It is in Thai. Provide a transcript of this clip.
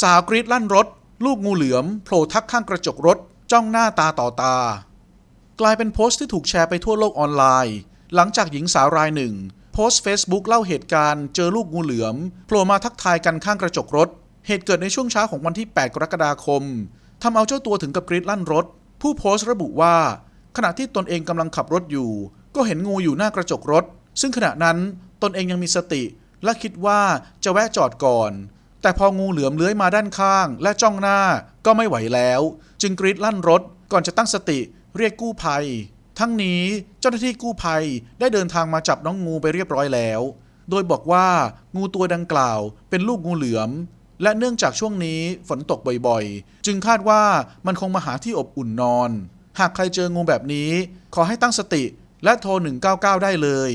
สาวกรีดลั่นรถ ลูกงูเหลือมโผล่ทักข้างกระจกรถ จ้องหน้าตาต่อตา กลายเป็นโพสต์ที่ถูกแชร์ไปทั่วโลกออนไลน์ หลังจากหญิงสาวรายหนึ่ง โพสต์ Facebook เล่าเหตุการณ์เจอลูกงูเหลือมโผล่มาทักทายกันข้างกระจกรถ เหตุเกิดในช่วงเช้าของวันที่ 8 กรกฎาคมทำเอาเจ้าตัวถึงกับกรีดลั่นรถ ผู้โพสต์ระบุว่า ขณะที่ตนเองกำลังขับรถอยู่ ก็เห็นงูอยู่หน้ากระจกรถ ซึ่งขณะนั้นตนเองยังมีสติและคิดว่าจะแวะจอดก่อน แต่พองูเหลือมเลื้อยมาด้านข้าง และจ้องหน้าก็ไม่ไหวแล้ว จึงกรีดลั่นรถก่อนจะตั้งสติเรียกกู้ภัย ทั้งนี้เจ้าหน้าที่กู้ภัยได้เดินทางมาจับน้องงูไปเรียบร้อยแล้ว โดยบอกว่างูตัวดังกล่าวเป็นลูกงูเหลือม และเนื่องจากช่วงนี้ฝนตกบ่อยๆ จึงคาดว่ามันคงมาหาที่อบอุ่นนอน หากใครเจองูแบบนี้ ขอให้ตั้งสติและโทร 199 ได้เลย